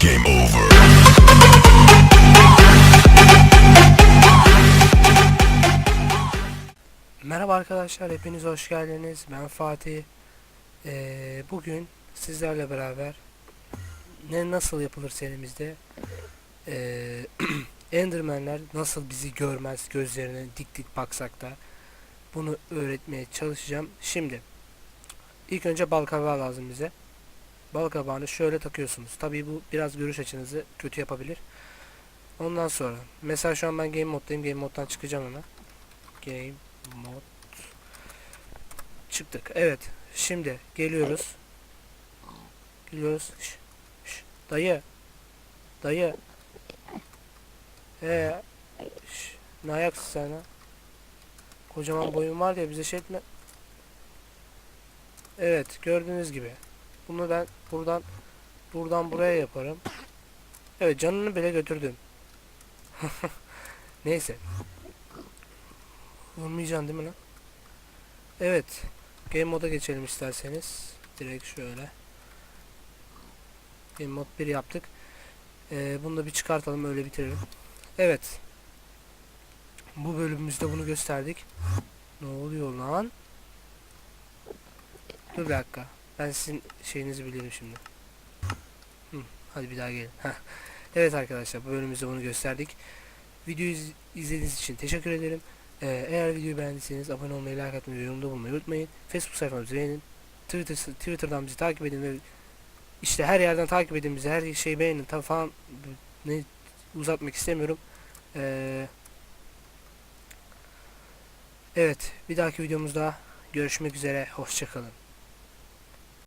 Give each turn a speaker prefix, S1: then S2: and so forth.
S1: Game over.
S2: Merhaba arkadaşlar, hepiniz hoş geldiniz. Ben Fatih. Ee, bugün sizlerle beraber ne nasıl yapılır serimizde ee, Endermenler nasıl bizi görmez gözlerine dik dik baksak da bunu öğretmeye çalışacağım. Şimdi ilk önce bal kabağı lazım bize. Bal kabağını şöyle takıyorsunuz. Tabii bu biraz görüş açınızı kötü yapabilir. Ondan sonra mesela şu an ben game moddayım. Game moddan çıkacağım hemen. Game mod çıktık. Evet. Şimdi geliyoruz. Geliyoruz. Şş, şş, dayı. Dayı. Ee, şş, ne ayaksın sen ha? Kocaman boyun var ya bize şey etme. Evet gördüğünüz gibi. Bunu ben buradan buradan buraya yaparım. Evet canını bile götürdüm. Neyse. Vurmayacaksın değil mi lan? Evet. Game moda geçelim isterseniz. Direkt şöyle. Game mod 1 yaptık. Ee, bunu da bir çıkartalım öyle bitirelim. Evet. Bu bölümümüzde bunu gösterdik. Ne oluyor lan? Dur bir dakika. Ben sizin şeyinizi bilirim şimdi. Hı, hadi bir daha gelin. Heh. Evet arkadaşlar bu bölümümüzde bunu gösterdik. Videoyu iz- izlediğiniz için teşekkür ederim. Ee, eğer videoyu beğendiyseniz abone olmayı, like atmayı yorumda bulunmayı unutmayın. Facebook sayfamızı beğenin. Twitter, Twitter'dan bizi takip edin ve işte her yerden takip edin bizi. Her şeyi beğenin. Tabi falan ne uzatmak istemiyorum. Ee, evet bir dahaki videomuzda görüşmek üzere. Hoşçakalın.